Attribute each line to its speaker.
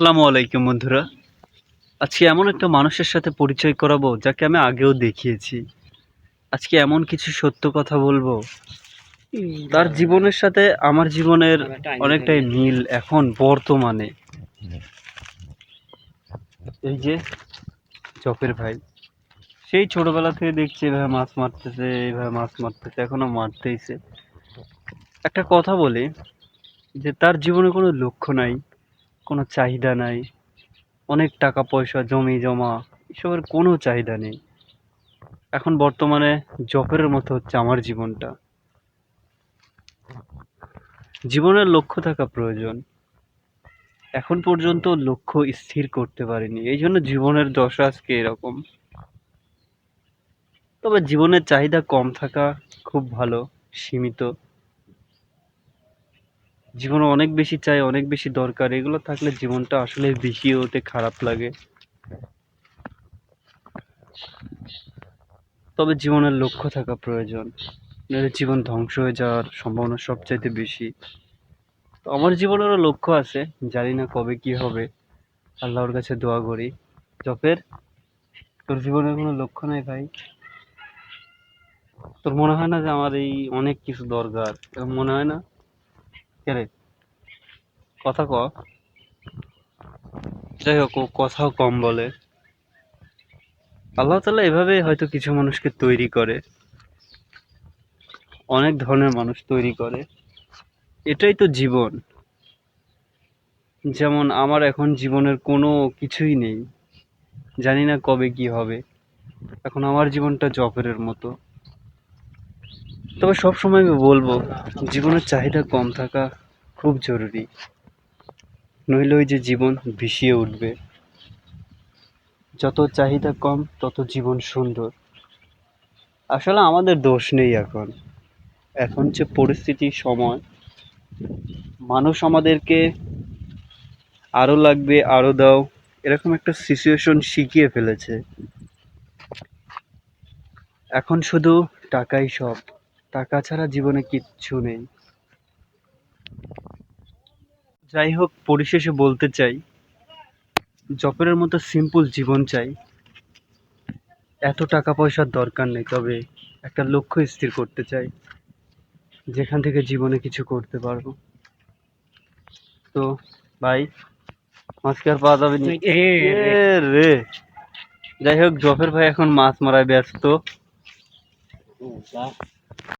Speaker 1: আসসালামু আলাইকুম বন্ধুরা। আজকে এমন একটা মানুষের সাথে পরিচয় করাবো, যাকে আমি আগেও দেখিয়েছি। আজকে এমন কিছু সত্য কথা বলব, তার জীবনের সাথে আমার জীবনের অনেকটাই মিল এখন বর্তমানে। এই যে চপের ভাই, সেই ছোটবেলা থেকে দেখছি এভাবে মাছ মারতেছে এইভাবে মাছ মারতেছে, এখনও মারতেইছে। একটা কথা বলি, যে তার জীবনে কোনো লক্ষ্য নাই। কোনো চাহিদা নাই। অনেক টাকা পয়সা, জমি জমা, এসবের কোনো চাহিদা নেই। এখন বর্তমানে জবের মতো হচ্ছে আমার জীবনটা। জীবনের লক্ষ্য থাকা প্রয়োজন। এখন পর্যন্ত লক্ষ্য স্থির করতে পারিনি। এই জন্য জীবনের দশা আজকে এরকম। তবে জীবনের চাহিদা কম থাকা খুব ভালো, সীমিত। জীবনে অনেক বেশি চাই, অনেক বেশি দরকার। এগুলো থাকলে জীবনটা আসলে বেশি হতে খারাপ লাগে। তবে জীবনের লক্ষ্য থাকা প্রয়োজন। জীবন ধ্বংস হয়ে যাওয়ার সম্ভাবনা সবচাইতে বেশি। তো আমার জীবনেরও লক্ষ্য আছে। জানি না কবে কি হবে। আল্লাহর কাছে দোয়া করি। জপের তোর জীবনের কোনো লক্ষ্য নাই ভাই? তোর মনে হয় না যে আমার এই অনেক কিছু দরকার? মনে হয় না? কেরে কথা ক। যাই হোক, ও কথাও কম বলে। আল্লাহ তালা এভাবে হয়তো কিছু মানুষকে তৈরি করে। অনেক ধরনের মানুষ তৈরি করে। এটাই তো জীবন। যেমন আমার এখন জীবনের কোনো কিছুই নেই। জানি না কবে কি হবে। এখন আমার জীবনটা জবের মতো। তবে সবসময় আমি বলব, জীবনের চাহিদা কম থাকা খুব জরুরি। নইলে ওই যে জীবন ভিসিয়ে উঠবে। যত চাহিদা কম, তত জীবন সুন্দর। আসলে আমাদের দোষ নেই এখন। এখন যে পরিস্থিতি, সময়, মানুষ আমাদেরকে আরও লাগবে, আরও দাও, এরকম একটা সিচুয়েশন শিখিয়ে ফেলেছে। এখন শুধু টাকাই সব। টাকা ছাড়া জীবনে কিচ্ছু নেই। যাই হোক পরিশেষে বলতে চাই জপের মতো সিম্পল জীবন চাই। এত টাকা পয়সার দরকার নেই তবে একটা লক্ষ্য স্থির করতে চাই যেখান থেকে জীবনে কিছু করতে পারব। তো ভাই মাছকে আর পাওয়া যাবে না? এ রে। যাই হোক জফের ভাই এখন মাছ মারায় ব্যস্ত।